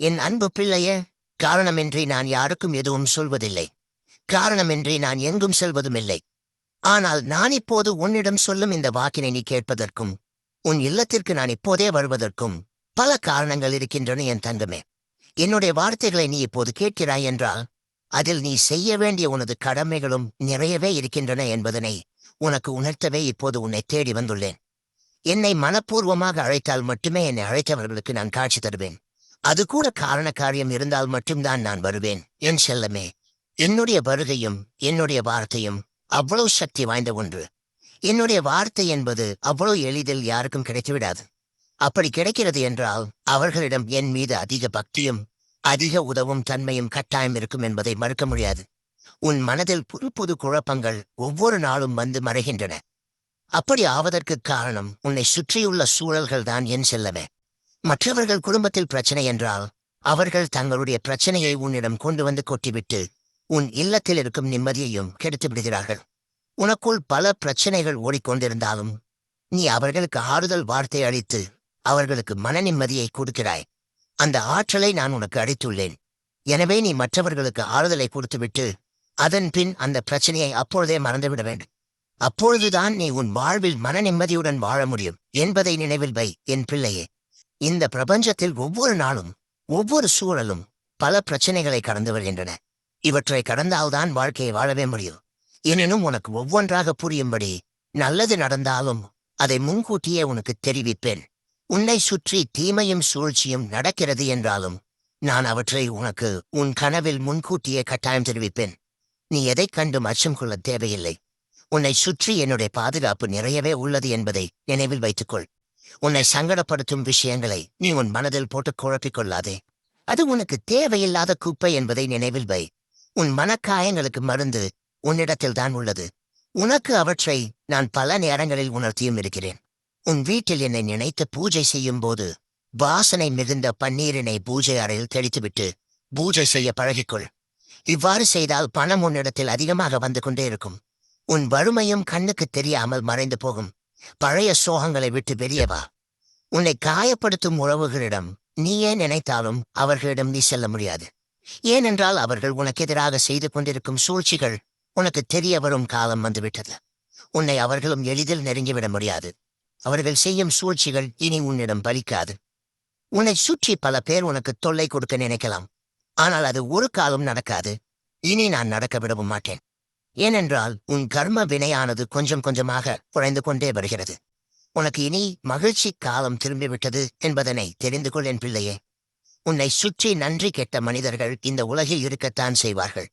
என் அன்பு பிள்ளையே காரணமின்றி நான் யாருக்கும் எதுவும் சொல்வதில்லை. காரணமின்றி நான் எங்கும் செல்வதும் இல்லை ஆனால் நான் இப்போது உன்னிடம் சொல்லும் இந்த வாக்கினை நீ கேட்பதற்கும் உன் இல்லத்திற்கு நான் இப்போதே வருவதற்கும் பல காரணங்கள் இருக்கின்றன என் தங்கமே. என்னுடைய வார்த்தைகளை நீ இப்போது கேட்கிறாய் என்றால் அதில் நீ செய்ய வேண்டிய உனது கடமைகளும் நிறையவே இருக்கின்றன என்பதனை உனக்கு உணர்த்தவே இப்போது உன்னை தேடி வந்துள்ளேன். என்னை மனப்பூர்வமாக அழைத்தால் மட்டுமே என்னை அழைத்தவர்களுக்கு நான் காட்சி தருவேன். அது கூட காரண காரியம் இருந்தால் மட்டும்தான் நான் வருவேன். என் செல்லமே என்னுடைய வருகையும் என்னுடைய வார்த்தையும் அவ்வளவு சக்தி வாய்ந்த ஒன்று. என்னுடைய வார்த்தை என்பது அவ்வளவு எளிதில் யாருக்கும் கிடைத்துவிடாது. அப்படி கிடைக்கிறது என்றால் அவர்களிடம் என் மீது அதிக பக்தியும் அதிக உதவும் தன்மையும் கட்டாயம் இருக்கும் என்பதை மறுக்க முடியாது. உன் மனதில் புது புது குழப்பங்கள் ஒவ்வொரு நாளும் வந்து மறைகின்றன. அப்படி ஆவதற்கு காரணம் உன்னை சுற்றியுள்ள சூழல்கள் தான் என் செல்லமே. மற்றவர்கள் குடும்பத்தில் பிரச்சனை என்றால் அவர்கள் தங்களுடைய பிரச்சனையை உன்னிடம் கொண்டு வந்து கொட்டிவிட்டு உன் இல்லத்தில் இருக்கும் நிம்மதியையும் கெடுத்து விடுகிறார்கள். உனக்குள் பல பிரச்சனைகள் ஓடிக்கொண்டிருந்தாலும் நீ அவர்களுக்கு ஆறுதல் வார்த்தை அளித்து அவர்களுக்கு மன நிம்மதியை கொடுக்கிறாய். அந்த ஆற்றலை நான் உனக்கு அளித்துள்ளேன். எனவே நீ மற்றவர்களுக்கு ஆறுதலை கொடுத்துவிட்டு அதன் பின் அந்த பிரச்சனையை அப்பொழுதே மறந்துவிட வேண்டும். அப்பொழுதுதான் நீ உன் வாழ்வில் மன நிம்மதியுடன் வாழ முடியும் என்பதை நினைவில் வை என் பிள்ளையே. இந்த பிரபஞ்சத்தில் ஒவ்வொரு நாளும் ஒவ்வொரு சூழலும் பல பிரச்சனைகளை கடந்து வருகின்றன. இவற்றை கடந்தால்தான் வாழ்க்கையை வாழவே முடியும். எனினும் உனக்கு ஒவ்வொன்றாக புரியும்படி நல்லது நடந்தாலும் அதை முன்கூட்டியே உனக்கு தெரிவிப்பேன். உன்னை சுற்றி தீமையும் சூழ்ச்சியும் நடக்கிறது என்றாலும் நான் அவற்றை உனக்கு உன் கனவில் முன்கூட்டியே கட்டாயம் தெரிவிப்பேன். நீ எதைக் கண்டும் அச்சம் கொள்ள தேவையில்லை. உன்னை சுற்றி என்னுடைய பாதுகாப்பு நிறையவே உள்ளது என்பதை நினைவில் வைத்துக்கொள். உன்னை சங்கடப்படுத்தும் விஷயங்களை நீ உன் மனதில் போட்டு குழப்பிக் கொள்ளாதே. அது உனக்கு தேவையில்லாத குப்பை என்பதை நினைவில் வை. உன் மனக்காயங்களுக்கு மருந்து உன்னிடத்தில்தான் உள்ளது. உனக்கு அவற்றை நான் பல நேரங்களில் உணர்த்தியும் இருக்கிறேன். உன் வீட்டில் என்னை நினைத்து பூஜை செய்யும் போது வாசனை மிகுந்த பன்னீரினை பூஜை அறையில் தெளித்துவிட்டு பூஜை செய்ய பழகிக்கொள். இவ்வாறு செய்தால் பணம் உன்னிடத்தில் அதிகமாக வந்து கொண்டே இருக்கும். உன் வறுமையும் கண்ணுக்கு தெரியாமல் மறைந்து போகும். பழைய சோகங்களை விட்டு பெரியவா உன்னை காயப்படுத்தும் உறவுகளிடம் ஏன் நினைத்தாலும் அவர்களிடம் நீ செல்ல முடியாது. ஏனென்றால் அவர்கள் உனக்கு எதிராக செய்து கொண்டிருக்கும் சூழ்ச்சிகள் உனக்கு தெரிய வரும் காலம் வந்துவிட்டது. உன்னை அவர்களும் எளிதில் நெருங்கிவிட முடியாது. அவர்கள் செய்யும் சூழ்ச்சிகள் இனி உன்னிடம் பலிக்காது. உன்னை சுற்றி பல பேர் உனக்கு தொல்லை கொடுக்க நினைக்கலாம். ஆனால் அது ஒரு காலம் நடக்காது. இனி நான் நடக்க விடவும் மாட்டேன். ஏனென்றால் உன் கர்ம வினையானது கொஞ்சம் கொஞ்சமாக குறைந்து கொண்டே வருகிறது. உனக்கு இனி மகிழ்ச்சி காலம் திரும்பிவிட்டது என்பதனை தெரிந்து கொள் என் பிள்ளையே. உன்னை சுற்றி நன்றி கெட்ட மனிதர்கள் இந்த உலகில் இருக்கத்தான் செய்வார்கள்.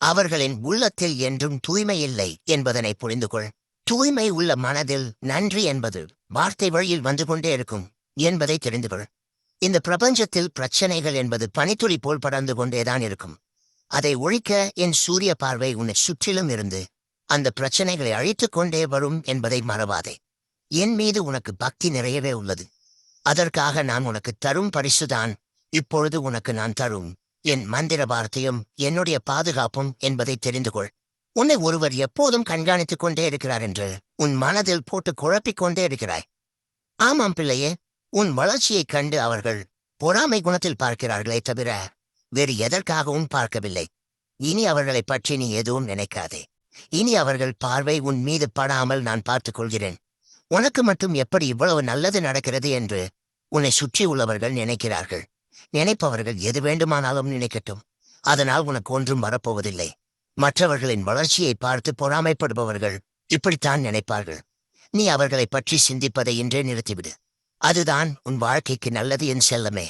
அவர்களின் உள்ளத்தில் என்றும் தூய்மை இல்லை என்பதனை புரிந்து கொள். தூய்மை உள்ள மனதில் நன்றி என்பது வார்த்தை வழியில் வந்து கொண்டே இருக்கும் என்பதை தெரிந்து கொள். இந்த பிரபஞ்சத்தில் பிரச்சனைகள் என்பது பனித்துளி போல் படர்ந்து கொண்டேதான் இருக்கும். அதை ஒழிக்க என் சூரிய பார்வை உன்னை சுற்றிலும் இருந்து அந்த பிரச்சனைகளை அழித்துக் கொண்டே வரும் என்பதை மறவாதே. என் மீது உனக்கு பக்தி நிறையவே உள்ளது. அதற்காக நான் உனக்கு தரும் பரிசுதான். இப்பொழுது உனக்கு நான் தரும் என் மந்திர வார்த்தையும் என்னுடைய பாதுகாப்பும் என்பதை தெரிந்து கொள். உன்னை ஒருவர் எப்போதும் கண்காணித்துக் கொண்டே இருக்கிறார் என்று உன் மனதில் போட்டு குழப்பிக் கொண்டே இருக்கிறாய். ஆமாம் பிள்ளையே உன் வளர்ச்சியைக் கண்டு அவர்கள் பொறாமை குணத்தில் பார்க்கிறார்களே தவிர வேறு எதற்காகவும் பார்க்கவில்லை. இனி அவர்களைப் பற்றி நீ எதுவும் நினைக்காதே. இனி அவர்கள் பார்வை உன் மீது படாமல் நான் பார்த்துக் கொள்கிறேன். உனக்கு மட்டும் எப்படி இவ்வளவு நல்லது நடக்கிறது என்று உன்னை சுற்றி உள்ளவர்கள் நினைக்கிறார்கள். நினைப்பவர்கள் எது வேண்டுமானாலும் நினைக்கட்டும். அதனால் உனக்கு ஒன்றும் வரப்போவதில்லை. மற்றவர்களின் வளர்ச்சியை பார்த்து பொறாமைப்படுபவர்கள் இப்படித்தான் நினைப்பார்கள். நீ அவர்களைப் பற்றி சிந்திப்பதை இன்றே நிறுத்திவிடு. அதுதான் உன் வாழ்க்கைக்கு நல்லது என் செல்லமே.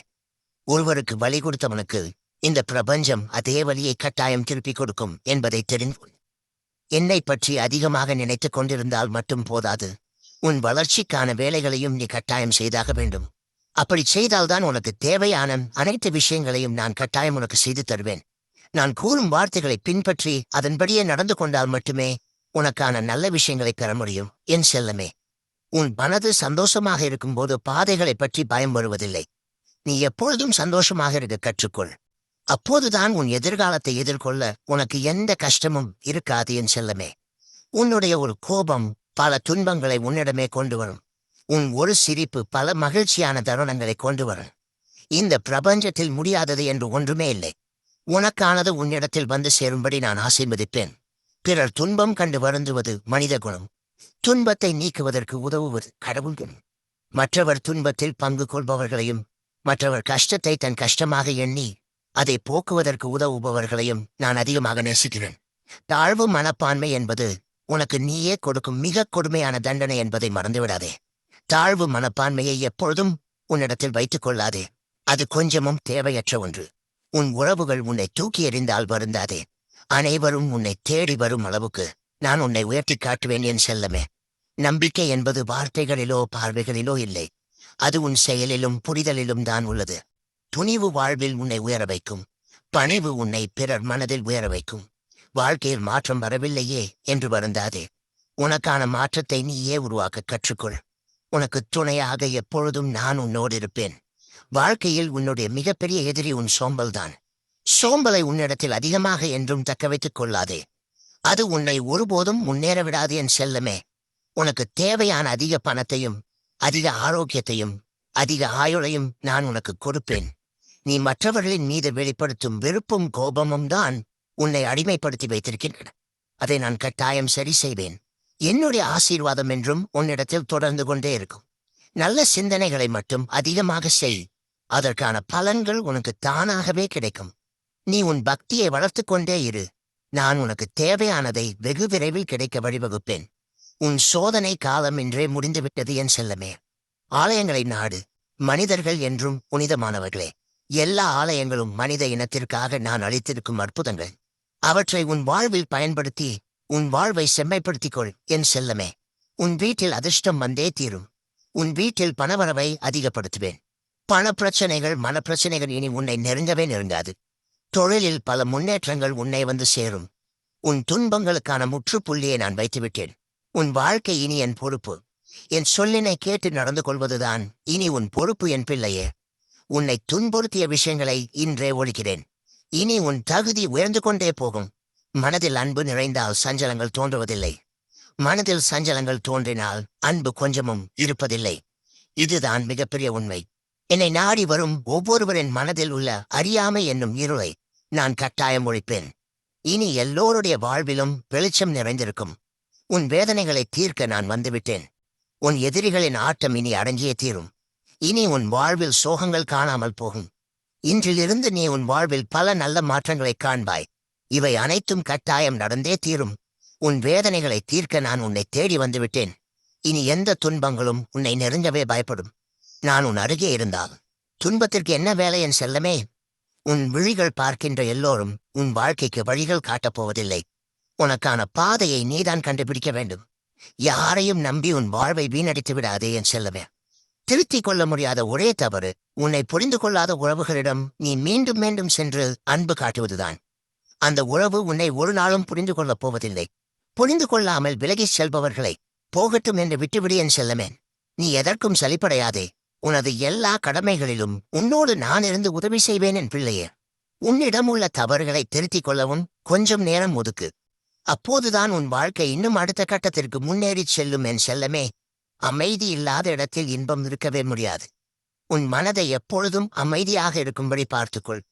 ஒருவருக்கு வழி கொடுத்தவனுக்கு இந்த பிரபஞ்சம் அதே வழியை கட்டாயம் திருப்பிக் கொடுக்கும் என்பதை தெரிந்து என்னை பற்றி அதிகமாக நினைத்துக் கொண்டிருந்தால் மட்டும் போதாது. உன் வளர்ச்சிக்கான வேலைகளையும் நீ கட்டாயம் செய்தாக வேண்டும். அப்படி செய்தால்தான் உனக்கு தேவையான அனைத்து விஷயங்களையும் நான் கட்டாயம் உனக்கு செய்து தருவேன். நான் கூறும் வார்த்தைகளை பின்பற்றி அதன்படியே நடந்து கொண்டால் மட்டுமே உனக்கான நல்ல விஷயங்களை பெற முடியும். என் செல்லமே உன் மனது சந்தோஷமாக இருக்கும்போது பாதைகளை பற்றி பயம் வருவதில்லை. நீ எப்பொழுதும் சந்தோஷமாக இருக்க கற்றுக்கொள். அப்போதுதான் உன் எதிர்காலத்தை எதிர்கொள்ள உனக்கு எந்த கஷ்டமும் இருக்காது என் செல்லமே. உன்னுடைய ஒரு கோபம் பல துன்பங்களை உன்னிடமே கொண்டு வரும். உன் ஒரு சிரிப்பு பல மகிழ்ச்சியான தருணங்களை கொண்டு வரும். இந்த பிரபஞ்சத்தில் முடியாதது என்று ஒன்றுமே இல்லை. உனக்கானது உன்னிடத்தில் வந்து சேரும்படி நான் ஆசீர்வதிப்பேன். பிறர் துன்பம் கண்டு வருந்துவது மனித குணம். துன்பத்தை நீக்குவதற்கு உதவுவது கடவுள் குணம். மற்றவர் துன்பத்தில் பங்கு கொள்பவர்களையும் மற்றவர் கஷ்டத்தை தன் கஷ்டமாக எண்ணி அதை போக்குவதற்கு உதவுபவர்களையும் நான் அதிகமாக நேசிக்கிறேன். தாழ்வு மனப்பான்மை என்பது உனக்கு நீயே கொடுக்கும் மிக கொடுமையான தண்டனை என்பதை மறந்துவிடாதே. தாழ்வு மனப்பான்மையை எப்பொழுதும் உன்னிடத்தில் வைத்துக் கொள்ளாதே. அது கொஞ்சமும் தேவையற்ற ஒன்று. உன் உறவுகள் உன்னை தூக்கி எறிந்தால் வருந்தாதே. அனைவரும் உன்னை தேடி வரும் அளவுக்கு நான் உன்னை உயர்த்திக் காட்டுவேன் என் செல்லமே. நம்பிக்கை என்பது வார்த்தைகளிலோ பார்வைகளிலோ இல்லை. அது உன் செயலிலும் புரிதலிலும் தான் உள்ளது. துணிவு வாழ்வில் உன்னை உயர வைக்கும். பணிவு உன்னை பிறர் மனதில் உயர வைக்கும். வாழ்க்கையில் மாற்றம் வரவில்லையே என்று வருந்தாதே. உனக்கான மாற்றத்தை நீயே உருவாக்க கற்றுக்கொள். உனக்கு துணையாக எப்பொழுதும் நான் உன்னோடு இருப்பேன். வாழ்க்கையில் உன்னுடைய மிகப்பெரிய எதிரி உன் சோம்பல்தான். சோம்பலை உன்னிடத்தில் அதிகமாக என்றும் தக்க வைத்துக் கொள்ளாதே. அது உன்னை ஒருபோதும் முன்னேற விடாது என் செல்லமே. உனக்கு தேவையான அதிக பணத்தையும் அதிக ஆரோக்கியத்தையும் அதிக ஆயுளையும் நான் உனக்கு கொடுப்பேன். நீ மற்றவர்களின் மீது வெளிப்படுத்தும் வெறுப்பும் கோபமும் தான் உன்னை அடிமைப்படுத்தி வைத்திருக்கின்றன. அதை நான் கட்டாயம் சரி செய்வேன். என்னுடைய ஆசீர்வாதம் என்றும் உன்னிடத்தில் தொடர்ந்து கொண்டே இருக்கும். நல்ல சிந்தனைகளை மட்டும் அதிகமாக செய். அதற்கான பலன்கள் உனக்கு தானாகவே கிடைக்கும். நீ உன் பக்தியை வளர்த்துக் கொண்டே இரு. நான் உனக்கு தேவையானதை வெகு விரைவில் கிடைக்க வழிவகுப்பேன். உன் சோதனை காலம் என்றே முடிந்துவிட்டது என் செல்லமே. ஆலயங்களை நாடு. மனிதர்கள் என்றும் புனிதமானவர்களே. எல்லா ஆலயங்களும் மனித இனத்திற்காக நான் அளித்திருக்கும் அற்புதங்கள். அவற்றை உன் வாழ்வில் பயன்படுத்தி உன் வாழ்வை செம்மைப்படுத்திக் கொள் என் செல்லமே. உன் வீட்டில் அதிர்ஷ்டம் வந்தே தீரும். உன் வீட்டில் பணவரவை அதிகப்படுத்துவேன். பண பிரச்சனைகள் மனப்பிரச்சனைகள் இனி உன்னை நெருங்கவே நெருங்காது. தொழிலில் பல முன்னேற்றங்கள் உன்னை வந்து சேரும். உன் துன்பங்களுக்கான முற்றுப்புள்ளியை நான் வைத்துவிட்டேன். உன் வாழ்க்கை இனி என் பொறுப்பு. என் சொல்லினை கேட்டு நடந்து கொள்வதுதான் இனி உன் பொறுப்பு என் பிள்ளையே. உன்னை துன்புறுத்திய விஷயங்களை இன்றே ஒழிக்கிறேன். இனி உன் தகுதி உயர்ந்து கொண்டே போகும். மனதில் அன்பு நிறைந்தால் சஞ்சலங்கள் தோன்றுவதில்லை. மனதில் சஞ்சலங்கள் தோன்றினால் அன்பு கொஞ்சமும் இருப்பதில்லை. இதுதான் மிகப்பெரிய உண்மை. என்னை நாடி வரும் ஒவ்வொருவரின் மனதில் உள்ள அறியாமை என்னும் இருளை நான் கட்டாயம் ஒழிப்பேன். இனி எல்லோருடைய வாழ்விலும் வெளிச்சம் நிறைந்திருக்கும். உன் வேதனைகளை தீர்க்க நான் வந்துவிட்டேன். உன் எதிரிகளின் ஆட்டம் இனி அடங்கியே தீரும். இனி உன் வாழ்வில் சோகங்கள் காணாமல் போகும். இன்றிலிருந்து நீ உன் வாழ்வில் பல நல்ல மாற்றங்களைக் காண்பாய். இவை அனைத்தும் கட்டாயம் நடந்தே தீரும். உன் வேதனைகளை தீர்க்க நான் உன்னை தேடி வந்துவிட்டேன். இனி எந்த துன்பங்களும் உன்னை நெருங்கவே பயப்படும். நான் உன் அருகே இருந்தால். துன்பத்திற்கு என்ன வேலை என் செல்லமே? உன் விழிகள் பார்க்கின்ற எல்லோரும் உன் வாழ்க்கைக்கு வழிகள் காட்டப் போவதில்லை. உனக்கான பாதையை நீதான் கண்டுபிடிக்க வேண்டும். யாரையும் நம்பி உன் வாழ்வை வீணடித்து விடாதே என் செல்லமே. திருத்திக் கொள்ள முடியாத ஒரே தவறு உன்னை புரிந்து கொள்ளாத உறவுகளிடம் நீ மீண்டும் மீண்டும் சென்று அன்பு காட்டுவதுதான். அந்த உறவு உன்னை ஒரு நாளும் புரிந்து கொள்ளப் போவதில்லை. புரிந்து கொள்ளாமல் விலகிச் செல்பவர்களை போகட்டும் என்று விட்டுவிடு என் செல்லமேன் நீ எதற்கும் சலிப்படையாதே. உனது எல்லா கடமைகளிலும் உன்னோடு நான் இருந்து உதவி செய்வேன் என் பிள்ளையே. உன்னிடம் உள்ள தவறுகளை திருத்திக் கொள்ளவும் கொஞ்சம் நேரம் ஒதுக்கு. அப்போதுதான் உன் வாழ்க்கை இன்னும் அடுத்த கட்டத்திற்கு முன்னேறிச் செல்லும் என் செல்லமே. அமைதி இல்லாத இடத்தில் இன்பம் இருக்கவே முடியாது. உன் மனதை எப்பொழுதும் அமைதியாக இருக்கும்படி பார்த்துக்கொள்.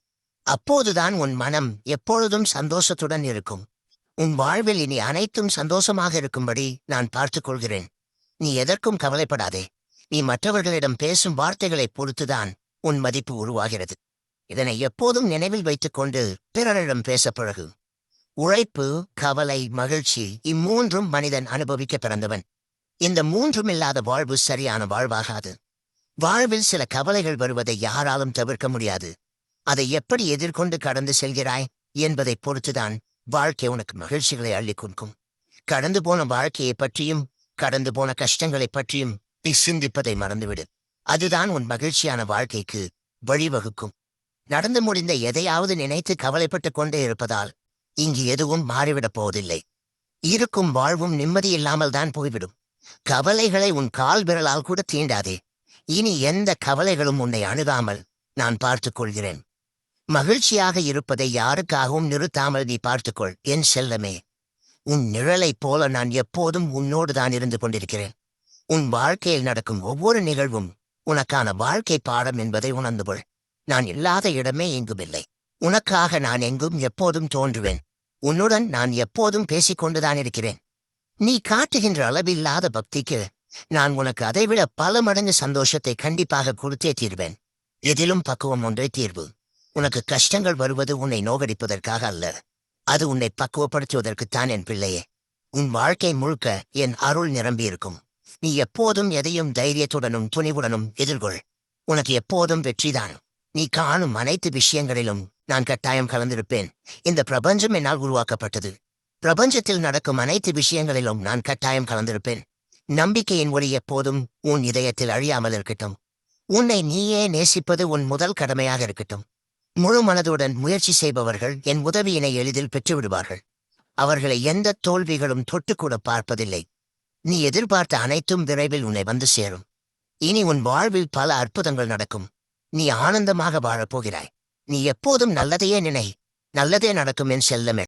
அப்போதுதான் உன் மனம் எப்பொழுதும் சந்தோஷத்துடன் இருக்கும். உன் வாழ்வில் இனி அனைத்தும் சந்தோஷமாக இருக்கும்படி நான் பார்த்துக் கொள்கிறேன் நீ எதற்கும் கவலைப்படாதே. நீ மற்றவர்களிடம் பேசும் வார்த்தைகளைப் பொறுத்துதான் உன் மதிப்பு உருவாகிறது. இதனை எப்போதும் நினைவில் வைத்துக் கொண்டு பிறரிடம் பேச பழகு. உழைப்பு கவலை மகிழ்ச்சி இம்மூன்றும் மனிதன் அனுபவிக்க பிறந்தவன். இந்த மூன்றும் இல்லாத வாழ்வு சரியான வாழ்வாகாது. வாழ்வில் சில கவலைகள் வருவதை யாராலும் தவிர்க்க முடியாது. அதை எப்படி எதிர்கொண்டு கடந்து செல்கிறாய் என்பதைப் பொறுத்துதான் வாழ்க்கை உனக்கு மகிழ்ச்சிகளை அள்ளிக் கொடுக்கும். கடந்து போன வாழ்க்கையைப் பற்றியும் கடந்து போன கஷ்டங்களைப் பற்றியும் நீ சிந்திப்பதை மறந்துவிடு. அதுதான் உன் மகிழ்ச்சியான வாழ்க்கைக்கு வழிவகுக்கும். நடந்து முடிந்த எதையாவது நினைத்து கவலைப்பட்டுக் கொண்டே இருப்பதால் இங்கு எதுவும் மாறிவிடப் போவதில்லை. இருக்கும் வாழ்வும் நிம்மதியில்லாமல் தான் போய்விடும். கவலைகளை உன் கால் விரலால் கூட தீண்டாதே. இனி எந்த கவலைகளும் உன்னை அணுகாமல் நான் பார்த்துக் கொள்கிறேன். மகிழ்ச்சியாக இருப்பதை யாருக்காகவும் நிறுத்தாமல் நீ பார்த்துக்கொள் என் செல்லமே. உன் நிழலைப் போல நான் எப்போதும் உன்னோடு தான் இருந்து கொண்டிருக்கிறேன். உன் வாழ்க்கையில் நடக்கும் ஒவ்வொரு நிகழ்வும் உனக்கான வாழ்க்கை பாடம் என்பதை உணர்ந்து கொள். நான் இல்லாத இடமே எங்குமில்லை. உனக்காக நான் எங்கும் எப்போதும் தோன்றுவேன். உன்னுடன் நான் எப்போதும் பேசிக்கொண்டுதான் இருக்கிறேன். நீ காட்டுகின்ற அளவில்லாத பக்திக்கு நான் உனக்கு அதைவிட பல மடங்கு சந்தோஷத்தை கண்டிப்பாக கொடுத்தே தீர்வேன். எதிலும் பக்குவம் ஒன்றே தீர்வு. உனக்கு கஷ்டங்கள் வருவது உன்னை நோகடிப்பதற்காக அல்ல. அது உன்னை பக்குவப்படுத்துவதற்குத்தான் என் பிள்ளையே. உன் வாழ்க்கை முழுக்க என் அருள் நிரம்பியிருக்கும். நீ எப்போதும் எதையும் தைரியத்துடனும் துணிவுடனும் எதிர்கொள். உனக்கு எப்போதும் வெற்றிதான். நீ காணும் அனைத்து விஷயங்களிலும் நான் கட்டாயம் கலந்திருப்பேன். இந்த பிரபஞ்சம் என்னால் உருவாக்கப்பட்டது. பிரபஞ்சத்தில் நடக்கும் அனைத்து விஷயங்களிலும் நான் கட்டாயம் கலந்திருப்பேன். நம்பிக்கையின் ஒளி எப்போதும் உன் இதயத்தில் அழியாமல் இருக்கட்டும். உன்னை நீயே நேசிப்பது உன் முதல் கடமையாக இருக்கட்டும். முழு மனதுடன் முயற்சி செய்பவர்கள் என் உதவியினை எளிதில் பெற்றுவிடுவார்கள். அவர்களை எந்த தோல்விகளும் தொட்டுக்கூட பார்ப்பதில்லை. நீ எதிர்பார்த்த அனைத்தும் விரைவில் உன்னை வந்து சேரும். இனி உன் வாழ்வில் பல அற்புதங்கள் நடக்கும். நீ ஆனந்தமாக வாழப்போகிறாய். நீ எப்போதும் நல்லதையே நினை. நல்லதே நடக்கும் என் செல்லமே.